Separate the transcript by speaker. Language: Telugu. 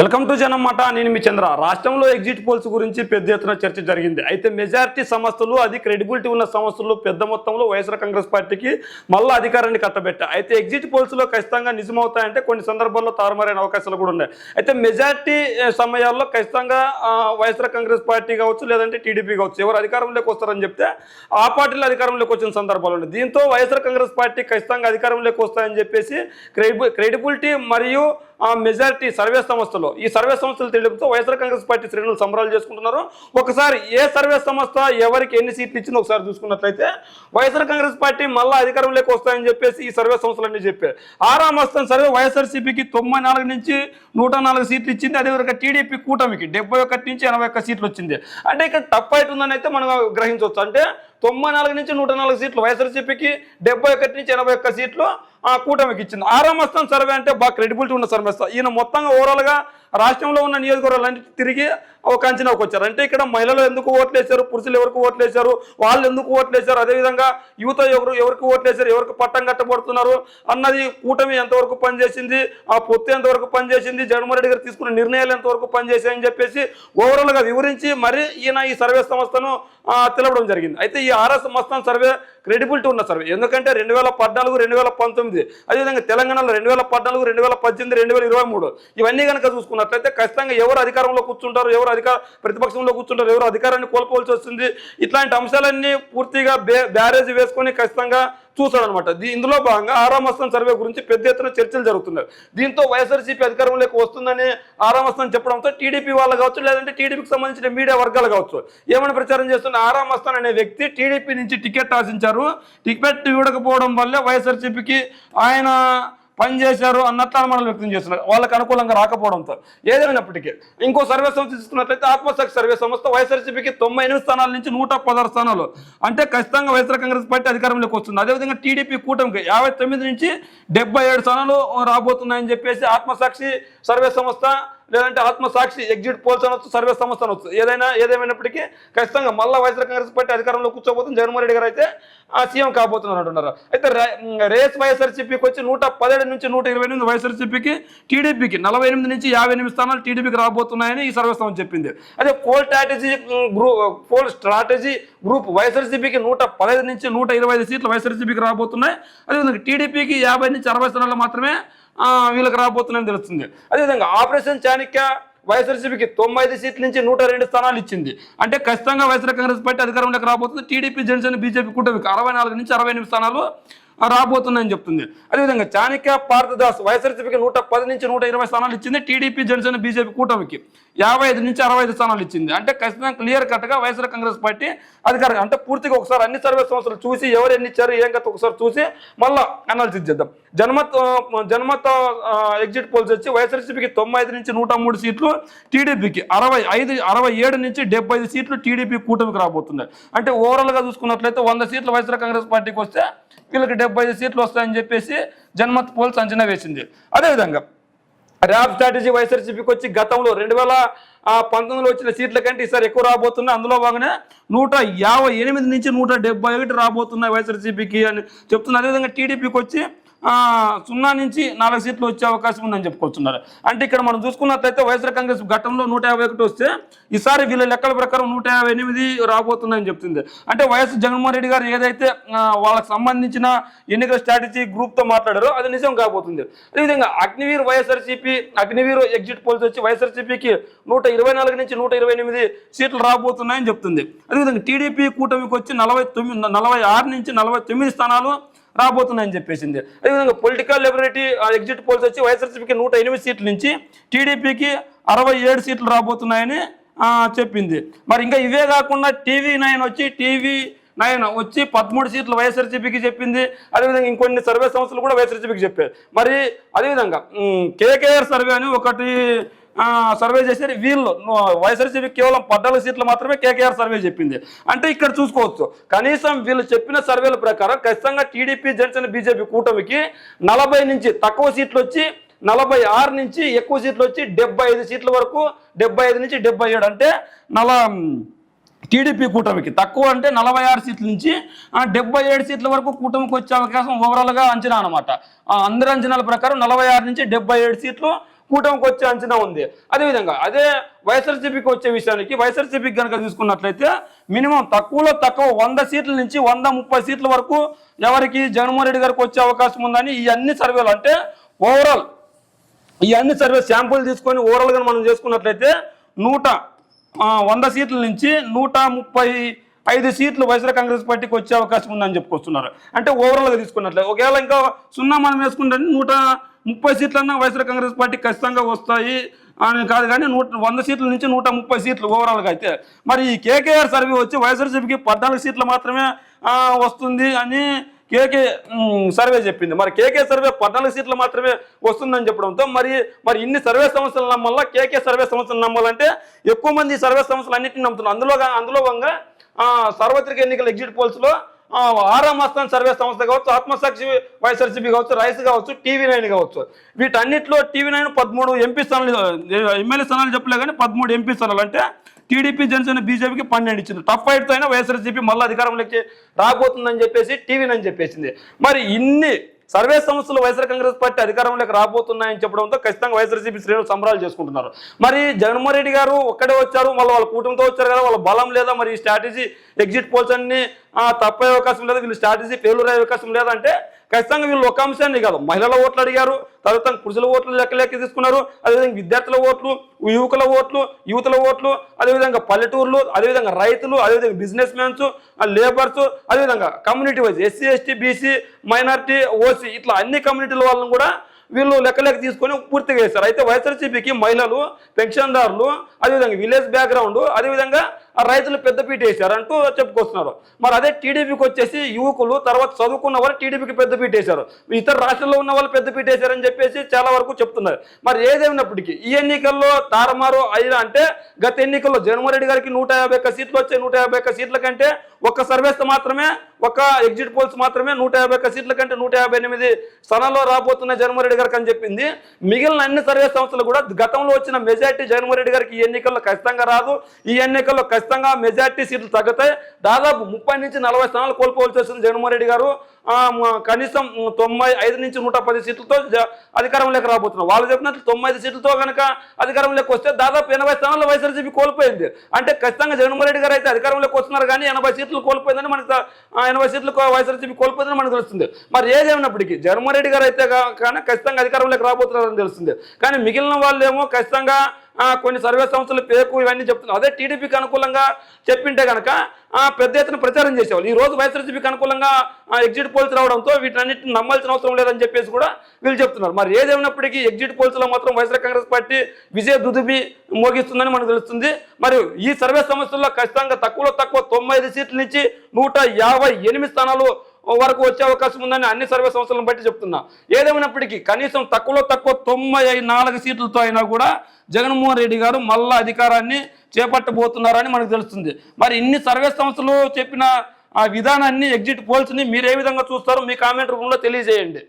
Speaker 1: వెల్కమ్ టు జనమాట నేను మీ చంద్ర. రాష్ట్రంలో ఎగ్జిట్ పోల్స్ గురించి పెద్ద ఎత్తున చర్చ జరిగింది. అయితే మెజారిటీ సంస్థలు అది క్రెడిబిలిటీ ఉన్న సంస్థలు పెద్ద మొత్తంలో వైఎస్ఆర్ కాంగ్రెస్ పార్టీకి మళ్ళీ అధికారాన్ని కట్టబెట్టాయి అయితే ఎగ్జిట్ పోల్స్లో ఖచ్చితంగా నిజమవుతాయంటే కొన్ని సందర్భాల్లో తారుమారైన అవకాశాలు కూడా ఉన్నాయి. అయితే మెజారిటీ సమయాల్లో ఖచ్చితంగా వైఎస్ఆర్ కాంగ్రెస్ పార్టీ కావచ్చు లేదంటే టీడీపీ కావచ్చు ఎవరు అధికారంలోకి వస్తారని చెప్తే ఆ పార్టీలు అధికారంలోకి వచ్చిన సందర్భాలు ఉన్నాయి. దీంతో వైఎస్ఆర్ కాంగ్రెస్ పార్టీ ఖచ్చితంగా అధికారంలోకి వస్తాయని చెప్పేసి క్రెడిబిలిటీ మరియు మెజారిటీ సర్వే సంస్థలు ఈ సర్వే సంస్థలు తెలియడంతో వైఎస్ఆర్ కాంగ్రెస్ పార్టీ శ్రేణులు సంబరాలు చేసుకుంటున్నారు. ఒకసారి ఏ సర్వే సంస్థ ఎవరికి ఎన్ని సీట్లు ఇచ్చిందో ఒకసారి చూసుకున్నట్లయితే వైఎస్ఆర్ కాంగ్రెస్ పార్టీ మళ్ళీ అధికారంలోకి వస్తాయని చెప్పేసి ఈ సర్వే సంస్థలన్నీ చెప్పారు. ఆరాం వస్తాను సర్వే వైఎస్ఆర్సీపీకి తొంభై నాలుగు నుంచి నూట నాలుగు సీట్లు ఇచ్చింది. అదేవిధంగా టీడీపీ కూటమికి డెబ్బై ఒకటి నుంచి ఎనభై ఒక్క సీట్లు వచ్చింది. అంటే ఇక్కడ టప్ అవుతుందని అయితే మనం గ్రహించవచ్చు. అంటే తొంభై నాలుగు నుంచి నూట నాలుగు సీట్లు వైఎస్ఆర్సీపీకి డెబ్బై ఒకటి నుంచి ఎనభై ఒక్క సీట్లు ఆ కూటమికి ఇచ్చింది. ఆరాం సర్వే అంటే బాగా క్రెడిబిలిటీ ఉన్న సర్వే ఈయన మొత్తంగా ఓవరాల్గా రాష్ట్రంలో ఉన్న నియోజకవర్గాలన్నీ తిరిగి ఒక అంచనాకు వచ్చారు. అంటే ఇక్కడ మహిళలు ఎందుకు ఓట్లేశారు? పురుషులు ఎవరికి ఓట్లేశారు? వాళ్ళు ఎందుకు ఓట్లేశారు? అదేవిధంగా యువత ఎవరు ఎవరికి ఓట్లేశారు? ఎవరికి పట్టం కట్టబడుతున్నారు? అన్నది కూటమి ఎంతవరకు పనిచేసింది? ఆ పొత్తు ఎంతవరకు పనిచేసింది? జగన్మోహన్ రెడ్డి గారు తీసుకున్న నిర్ణయాలు ఎంతవరకు పనిచేశాయని చెప్పేసి ఓవరాల్గా వివరించి మరి ఈయన ఈ సర్వే సంస్థను ఆ, తెలపడం జరిగింది. అయితే ఈ ఆర్ఎస్ మస్తాన్ సర్వే క్రెడిబిలిటీ ఉన్న సర్వే. ఎందుకంటే రెండు వేల పద్నాలుగు రెండు వేల పంతొమ్మిది అదేవిధంగా తెలంగాణలో రెండు వేల పద్నాలుగు రెండు వేల పద్దెనిమిది రెండు వేల ఇరవై మూడు ఇవన్నీ కనుక చూసుకున్నట్లయితే ఖచ్చితంగా ఎవరు అధికారంలో కూర్చుంటారు ఎవరు అధికార ప్రతిపక్షంలో కూర్చుంటారు ఎవరు అధికారాన్ని కోల్పోవలసి వస్తుంది. ఇట్లాంటి అంశాలన్నీ పూర్తిగా బే బ్యారేజ్ వేసుకొని ఖచ్చితంగా చూస్తాడనమాట దీ- ఇందులో భాగంగా ఆరామస్థం సర్వే గురించి పెద్ద ఎత్తున చర్చలు జరుగుతున్నాయి. దీంతో వైఎస్ఆర్సీపీ అధికారంలోకి వస్తుందని ఆరామస్థం చెప్పడంతో టీడీపీ వాళ్ళు కావచ్చు లేదంటే టీడీపీకి సంబంధించిన మీడియా వర్గాలు కావచ్చు ఏమైనా ప్రచారం చేస్తున్న ఆరామస్థాన్ అనే వ్యక్తి టీడీపీ నుంచి టికెట్ ఆశించారు. టికెట్ ఇవ్వకపోవడం వల్లే వైఎస్ఆర్సీపీకి ఆయన పనిచేశారు అన్నట్లు అనుమానాలు వ్యక్తం చేస్తున్నారు. వాళ్ళకి అనుకూలంగా రాకపోవడంతో. ఏదైనప్పటికీ ఇంకో సర్వే సంస్థ తీసుకున్నట్లయితే ఆత్మసాక్షి సర్వే సంస్థ వైఎస్ఆర్సీపీకి తొంభై ఎనిమిది స్థానాల నుంచి నూట పదహారు స్థానాలు. అంటే ఖచ్చితంగా వైఎస్ఆర్ కాంగ్రెస్ పార్టీ అధికారంలోకి వస్తుంది. అదేవిధంగా టీడీపీ కూటమికి యాభై తొమ్మిది నుంచి డెబ్బై ఏడు స్థానాలు రాబోతున్నాయని చెప్పేసి ఆత్మసాక్షి సర్వే సంస్థ లేదంటే ఆత్మసాక్షి ఎగ్జిట్ పోల్స్ అనొచ్చు సర్వే సంస్థ అనొచ్చు. ఏదైనా ఏదేమైనప్పటికీ ఖచ్చితంగా మళ్ళా వైఎస్ఆర్ కాంగ్రెస్ పార్టీ అధికారంలో కూర్చోబోతుంది. జగన్మోహన్ రెడ్డి గారు అయితే ఆ సీఎం కాబోతున్నారు అంటున్నారు. అయితే రేస్ వైఎస్ఆర్సీపీకి వచ్చి నూట పదిహేడు నుంచి నూట ఇరవై ఎనిమిది వైఎస్ఆర్సీపీకి టీడీపీకి నలభై ఎనిమిది నుంచి యాభై ఎనిమిది స్థానాలు టీడీపీకి రాబోతున్నాయని ఈ సర్వే సంస్థ చెప్పింది. అదే Cole strategy group Cole strategy group వైఎస్ఆర్సీపీకి నూట పదహైదు నుంచి నూట ఇరవై ఐదు సీట్లు వైఎస్ఆర్సీపీకి రాబోతున్నాయి. అదేవిధంగా టీడీపీకి యాభై నుంచి అరవై స్థానాలు మాత్రమే వీళ్ళకి రాబోతున్నాయని తెలుస్తుంది. అదేవిధంగా ఆపరేషన్ చాణిక్య వైఎస్ఆర్సీపీకి తొంభై ఐదు సీట్ల నుంచి నూట రెండు స్థానాలు ఇచ్చింది. అంటే ఖచ్చితంగా వైఎస్ఆర్ కాంగ్రెస్ పార్టీ అధికారంలోకి రాబోతుంది. టీడీపీ జనసేన బీజేపీ కూటమికి అరవై నాలుగు నుంచి అరవై ఎనిమిది స్థానాలు రాబోతుందని రాబోతున్నాయని చెప్తుంది. అదేవిధంగా చాణక్య పార్థదాస్ వైఎస్ఆర్సీపీకి నూట పది నుంచి నూట ఇరవై స్థానాలు ఇచ్చింది. టీడీపీ జనసేన బీజేపీ కూటమికి యాభై ఐదు నుంచి అరవై ఐదు స్థానాలు ఇచ్చింది. అంటే ఖచ్చితంగా క్లియర్ కట్గా వైఎస్ఆర్ కాంగ్రెస్ పార్టీ అధికారం అంటే పూర్తిగా ఒకసారి అన్ని సర్వే సంస్థలు చూసి ఎవరు ఎన్ని ఇచ్చారు ఏం కథ ఒకసారి చూసి మళ్ళీ అనాలిసిస్ చేద్దాం. జన్మత్ జన్మత ఎగ్జిట్ పోల్స్ వచ్చి వైఎస్ఆర్సీపీకి తొంభై ఐదు నుంచి నూట మూడు సీట్లు టీడీపీకి అరవై ఐదు అరవై ఏడు నుంచి డెబ్బై ఐదు సీట్లు టీడీపీ కూటమికి రాబోతున్నాయి అంటే ఓవరాల్గా చూసుకున్నట్లయితే వంద సీట్లు వైఎస్ఆర్ కాంగ్రెస్ పార్టీకి వస్తే వీళ్ళకి డెబ్బై ఐదు సీట్లు వస్తాయని చెప్పేసి జన్మత్ పోల్స్ అంచనా వేసింది. అదేవిధంగా ర్యాప్ స్ట్రాటజీ వైఎస్ఆర్సీపీకి వచ్చి గతంలో రెండు వేల పంతొమ్మిదిలో వచ్చిన సీట్ల కంటే ఈసారి ఎక్కువ రాబోతున్నాయి. అందులో భాగంగా నూట యాభై ఎనిమిది నుంచి నూట డెబ్బై ఒకటి రాబోతున్నాయి వైఎస్ఆర్సీపీకి అని చెప్తున్నారు. అదేవిధంగా టీడీపీకి వచ్చి సున్నా నుంచి నాలుగు సీట్లు వచ్చే అవకాశం ఉందని చెప్పుకొస్తున్నారు. అంటే ఇక్కడ మనం చూసుకున్నట్లయితే వైఎస్ఆర్ కాంగ్రెస్ గతంలో నూట యాభై ఒకటి వస్తే ఈసారి వీళ్ళ లెక్కల ప్రకారం నూట యాభై ఎనిమిది రాబోతుందని చెప్తుంది. అంటే వైఎస్ జగన్మోహన్ రెడ్డి గారు ఏదైతే వాళ్ళకి సంబంధించిన ఎన్నికల స్ట్రాటజీ గ్రూప్తో మాట్లాడారో అది నిజం కాబోతుంది. అదేవిధంగా Agniveer YSRCP Agniveer exit polls వచ్చి వైఎస్ఆర్సీపీకి నూట ఇరవై నాలుగు నుంచి నూట ఇరవై ఎనిమిది సీట్లు రాబోతున్నాయని చెప్తుంది. అదేవిధంగా టీడీపీ కూటమికి వచ్చి నలభై తొమ్మిది నలభై ఆరు నుంచి నలభై తొమ్మిది స్థానాలు రాబోతుందని చెప్పేసింది. అదేవిధంగా పొలిటికల్ లిబరేటీ ఎగ్జిట్ పోల్స్ వచ్చి వైఎస్ఆర్సీపీకి నూట ఎనిమిది సీట్ల నుంచి టీడీపీకి అరవై ఏడు సీట్లు రాబోతున్నాయని చెప్పింది. మరి ఇంకా ఇవే కాకుండా టీవీ నైన్ వచ్చి టీవీ నైన్ వచ్చి పదమూడు సీట్లు వైఎస్ఆర్సీపీకి చెప్పింది. అదేవిధంగా ఇంకొన్ని సర్వే సంస్థలు కూడా వైఎస్ఆర్సీపీకి చెప్పారు. మరి అదేవిధంగా కేకేఆర్ సర్వే అని ఒకటి సర్వే చేశారు వీళ్ళు. వైఎస్ఆర్సీపీ కేవలం పద్నాలుగు సీట్లు మాత్రమే కేకేఆర్ సర్వే చెప్పింది. అంటే ఇక్కడ చూసుకోవచ్చు. కనీసం వీళ్ళు చెప్పిన సర్వేల ప్రకారం ఖచ్చితంగా టీడీపీ జనసేన బీజేపీ కూటమికి నలభై నుంచి తక్కువ సీట్లు వచ్చి నలభై ఆరు నుంచి ఎక్కువ సీట్లు వచ్చి డెబ్బై ఐదు సీట్ల వరకు డెబ్బై ఐదు నుంచి డెబ్బై ఏడు అంటే నల టీడీపీ కూటమికి. తక్కువ అంటే నలభై ఆరు సీట్ల నుంచి డెబ్బై ఏడు సీట్ల వరకు కూటమికి వచ్చే అవకాశం ఓవరాల్గా అంచనా అనమాట అందరి అంచనాల ప్రకారం నలభై ఆరు నుంచి డెబ్బై ఏడు సీట్లు కూటమికి వచ్చే అంచనా ఉంది. అదేవిధంగా అదే వైఎస్ఆర్సీపీకి వచ్చే విషయానికి వైఎస్ఆర్సీపీకి కనుక తీసుకున్నట్లయితే మినిమం తక్కువలో తక్కువ వంద సీట్ల నుంచి వంద ముప్పై సీట్ల వరకు ఎవరికి జగన్మోహన్ రెడ్డి గారికి వచ్చే అవకాశం ఉందని ఈ అన్ని సర్వేలు అంటే ఓవరాల్ ఈ అన్ని సర్వే శాంపుల్ తీసుకొని ఓవరాల్గా మనం చేసుకున్నట్లయితే నూట వంద సీట్ల నుంచి నూట ముప్పై ఐదు సీట్లు వైఎస్ఆర్ కాంగ్రెస్ పార్టీకి వచ్చే అవకాశం ఉందని చెప్పుకొస్తున్నారు. అంటే ఓవరాల్గా తీసుకున్నట్లే. ఒకవేళ ఇంకా సున్నా మనం వేసుకుంటే నూట ముప్పై సీట్లన్నా వైఎస్ఆర్ కాంగ్రెస్ పార్టీ ఖచ్చితంగా వస్తాయి అని కాదు కానీ నూట వంద సీట్ల నుంచి నూట ముప్పై సీట్లు ఓవరాల్గా అయితే. మరి ఈ కేకేఆర్ సర్వే వచ్చి వైఎస్ఆర్సీపీకి పద్నాలుగు సీట్లు మాత్రమే వస్తుంది అని కేకే సర్వే చెప్పింది. మరి కేకే సర్వే పద్నాలుగు సీట్లు మాత్రమే వస్తుందని చెప్పడంతో మరి మరి ఇన్ని సర్వే సంస్థలు నమ్మాలా? కేకే సర్వే సంస్థలు నమ్మాలంటే ఎక్కువ మంది సర్వే సంస్థలు అన్నింటిని నమ్ముతున్నారు. అందులో అందులో భాగంగా సార్వత్రిక ఎన్నికల ఎగ్జిట్ పోల్స్లో ఆ, ఆరా మస్తాన్ సర్వే సంస్థ కావచ్చు ఆత్మసాక్షి వైఎస్ఆర్సీపీ కావచ్చు రైస్ కావచ్చు టీవీ నైన్ కావచ్చు. వీటన్నిటిలో టీవీ నైన్ పదమూడు ఎంపీ స్థానాలు ఎమ్మెల్యే స్థానాలు చెప్పలే కానీ పదమూడు ఎంపీ స్థానాలు. అంటే టీడీపీ జనసేన బీజేపీకి పన్నెండు ఇచ్చింది. టఫ్ ఫైట్తో అయినా వైఎస్ఆర్సీపీ మళ్ళీ అధికారంలోకి రాబోతుందని చెప్పేసి టీవీ అని చెప్పేసింది. మరి ఇన్ని సర్వే సంస్థలు వైఎస్ఆర్ కాంగ్రెస్ పార్టీ అధికారంలోకి రాబోతున్నాయని చెప్పడంతో ఖచ్చితంగా వైఎస్ఆర్సీపీ శ్రేణులు సంబరాలు చేసుకుంటున్నారు. మరి జగన్మోహన్ రెడ్డి గారు ఒక్కడే వచ్చారు మళ్ళీ వాళ్ళ కూటమితో వచ్చారు కదా వాళ్ళ బలం లేదా మరి ఈ స్ట్రాటజీ ఎగ్జిట్ పోల్స్ అన్ని తప్పే అవకాశం లేదా వీళ్ళు స్ట్రాటజీ ఫెయిల్యూర్ అయ్యే అవకాశం లేదంటే ఖచ్చితంగా వీళ్ళు ఒక అంశాన్ని కాదు. మహిళల ఓట్లు అడిగారు తర్వాత పురుషుల ఓట్లు లెక్క లెక్క తీసుకున్నారు అదేవిధంగా విద్యార్థుల ఓట్లు యువకుల ఓట్లు యువతుల ఓట్లు అదేవిధంగా పల్లెటూర్లు అదేవిధంగా రైతులు అదేవిధంగా బిజినెస్ మ్యాన్స్ లేబర్స్ అదేవిధంగా community wise SC ST BC minority OC ఇట్లా అన్ని కమ్యూనిటీల వాళ్ళని కూడా వీళ్ళు లెక్క లెక్క తీసుకొని పూర్తిగా వేస్తారు అయితే వైఎస్ఆర్సీపీకి మహిళలు పెన్షన్దారులు అదేవిధంగా విలేజ్ బ్యాక్గ్రౌండ్ అదేవిధంగా రైతులు పెద్దపీట వేశారు అంటూ చెప్పుకొస్తున్నారు. మరి అదే టీడీపీకి వచ్చేసి యువకులు తర్వాత చదువుకున్న వాళ్ళు టీడీపీకి పెద్దపీట వేశారు. ఇతర రాష్ట్రాల్లో ఉన్న వాళ్ళు పెద్దపీట వేశారని చెప్పేసి చాలా వరకు చెప్తున్నారు. మరి ఏదేమైనప్పటికీ ఈ ఎన్నికల్లో తారమారు అయినా అంటే గత ఎన్నికల్లో జగన్మోహన్ రెడ్డి గారికి నూట యాభై ఒక్క సీట్లు వచ్చాయి నూట యాభై ఒక్క సీట్ల కంటే ఒక్క సర్వేస్ మాత్రమే ఒక ఎగ్జిట్ పోల్స్ మాత్రమే నూట యాభై ఒక్క సీట్ల కంటే నూట యాభై ఎనిమిది స్థానాల్లో రాబోతున్న జగన్మోహన్ రెడ్డి గారికి అని చెప్పింది. మిగిలిన అన్ని సర్వే సంస్థలు కూడా గతంలో వచ్చిన మెజార్టీ జగన్మోహన్ రెడ్డి గారికి ఈ ఎన్నికల్లో ఖచ్చితంగా రాదు. ఈ ఎన్నికల్లో ఖచ్చితంగా మెజార్టీ సీట్లు తగ్గితే దాదాపు ముప్పై నుంచి నలభై స్థానాలు కోల్పోవలసి వస్తుంది జగన్మోహన్ రెడ్డి గారు. కనీసం తొంభై ఐదు నుంచి నూట పది సీట్లతో జ- అధికారంలోకి రాబోతున్నారు. వాళ్ళు చెప్పినట్లు తొంభై ఐదు సీట్లతో కనుక అధికారంలోకి వస్తే దాదాపు ఎనభై స్థానాల్లో వైఎస్ఆర్సీపీ కోల్పోయింది. అంటే ఖచ్చితంగా జగన్మోహన్ రెడ్డి గారు అయితే అధికారంలోకి వస్తున్నారు కానీ ఎనభై సీట్లు కోల్పోయిందని మనకు ఎనభై సీట్లు వైఎస్ఆర్సీపీ కోల్పోయిందని మనకు తెలుస్తుంది. మరి ఏదేమైనప్పటికీ జగన్మోహన్ రెడ్డి గారు అయితే కానీ ఖచ్చితంగా అధికారంలోకి రాబోతున్నారని తెలుస్తుంది. కానీ మిగిలిన వాళ్ళు ఏమో ఖచ్చితంగా కొన్ని సర్వే సంస్థలు పేకు ఇవన్నీ చెప్తున్నారు అదే టీడీపీకి అనుకూలంగా చెప్పింటే కనుక పెద్ద ఎత్తున ప్రచారం చేసేవాళ్ళు. ఈ రోజు వైఎస్ఆర్సీపీకి అనుకూలంగా ఎగ్జిట్ పోల్స్ రావడంతో వీటన్నిటిని నమ్మాల్సిన అవసరం లేదని చెప్పేసి కూడా వీళ్ళు చెప్తున్నారు. మరి ఏదేమైనప్పటికీ ఎగ్జిట్ పోల్స్లో మాత్రం వైఎస్ఆర్ కాంగ్రెస్ పార్టీ విజయ దుదుబి మోగిస్తుందని మనకు తెలుస్తుంది. మరియు ఈ సర్వే సంస్థల్లో ఖచ్చితంగా తక్కువలో తక్కువ తొంభై ఐదు సీట్ల నుంచి నూట యాభై ఎనిమిది స్థానాలు వరకు వచ్చే అవకాశం ఉందని అన్ని సర్వే సంస్థలను బట్టి చెప్తున్నా. ఏదేమైనప్పటికీ కనీసం తక్కువలో తక్కువ తొంభై నాలుగు సీట్లతో అయినా కూడా జగన్మోహన్ రెడ్డి గారు మళ్ళా అధికారాన్ని చేపట్టబోతున్నారని మనకు తెలుస్తుంది. మరి ఇన్ని సర్వే సంస్థలు చెప్పిన ఆ విధానాన్ని ఎగ్జిట్ పోల్స్ని మీరు ఏ విధంగా చూస్తారో మీ కామెంట్ రూపంలో తెలియజేయండి.